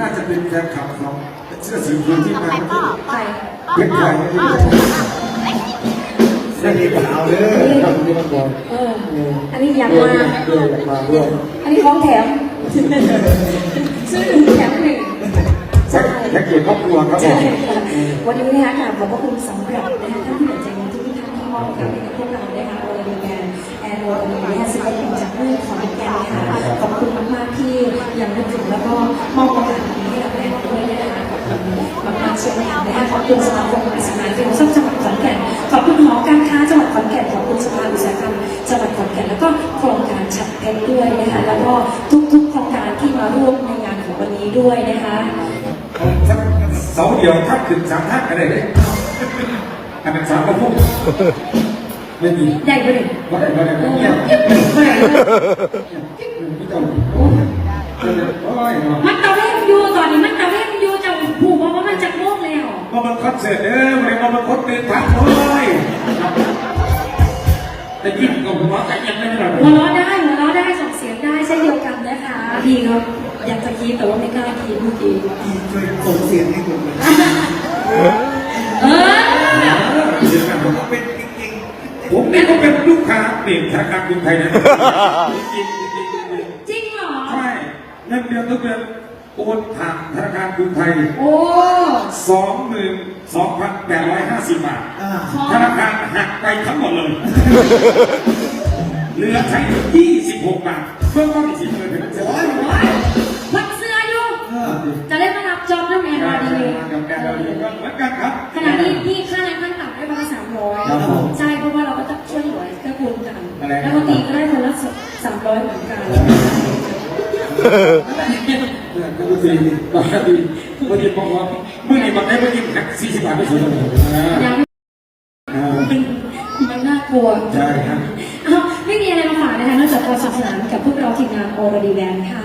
น่าจะเป็นแฟนคลับของเสื้อสีชมพูที่มาไปเพชรไทยเส้นขาวเลยครับนี่มันบอกเอออันนี้อยากเรื่อมางเรื่องมาเรื่องอันนี้ของแถมซื้อหนึ่งแถมหนึ่งแพ็คแพ็คเกจครอบครัวครับผใช่มค่ะวันนี้นะคะกราบขอบพระคุณสำหรับนะคะท่านที่เหลือใจเงินทุกท่านที่มอบกับให้กับพวกเรานะคะโดยมีงานแอนโรวันนี้นะคะศิลปินจากเมืองขอน มากๆเช่นกันนะคะขอบคุณสมาคมอสังหาริมทรัพย์จังหวัดขอนแก่นขอบคุณหอการค้าจังหวัดขอนแก่นขอบคุณสภาอุตสาหกรรมจังหวัดขอนแก่นแล้วก็โครงการฉัดเพชรด้วยนะคะแล้วก็ทุกๆโครงการที่มาร่วมในงานของวันนี้ด้วยนะคะเสาเดียวทับถึงสามทับอะไรเลยอันนั้นสามกระพุ้งไม่มีใหญ่ไปเลยว่าอะไรว่าอะไรโอ้เงียบยเงียบไม่ไหวเลยไม่ต้องโอ้ยโอ้ยเนาะมันตะเวนอยู่ตอนนี้มันตะเวน มาบังคับเสร็จเด้อมาบังคับตื่นทันเลยแต่ยิ้มกับหัวใจยังไม่ได้หรอกหัวเราะได้หัวเราะได้ส่งเสียงได้เช่นเดียวกันนะคะพี่ครับอยากจะคิดแต่ว่าไม่กล้าคิดเมื่อกี้ช่วยส่งเสียงให้ผมเลยเออเป็นจริงๆผมนี่ก็เป็นลูกค้าเปลี่ยนธนาคารกรุงไทยนะจริงจริงจริงจริงเหรอใช่เงินเดือนทุกเดือน โอนผ่านธนาคารกรุงไทย โอ้สองหมื่นสองพันแปดร้อยห้าสิบบาทๆอ่าธนาคารหักไปทั้งหมดเลย เหลือใช้ยี่สิบหกบาท เพิ่มต้นอีกสิบเลยถึงจะโอ้ยโอ้ยวัดเสื้ออยู่ เออจะได้มารับจอบเรื่องแอนกาอรดีเลยกับการเราเรียนก็เหมือนกันครับ ขณะนี้พี่ค่าแรงขั้นต่ำได้ประมาณสามร้อยใช่เพราะว่าเราก็จะช่วยเหลือเกื้อกูลกันแล้วบางทีก็ได้คนละสามร้อยเหมือนกันเนี่ย ก็ดีก็ดีก็ดีบอกว่าเมื่อไหร่วันไหนวันนี้หักสี่สิบบาทไม่ถึงเลยนะยังอ่ามันน่ากลัวใช่ครับไม่มีอะไรมาฝากนะคะนอกจากความสนุกสนานกับพวกเราทีมงานโอรดีแบนค่ะ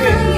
Amen.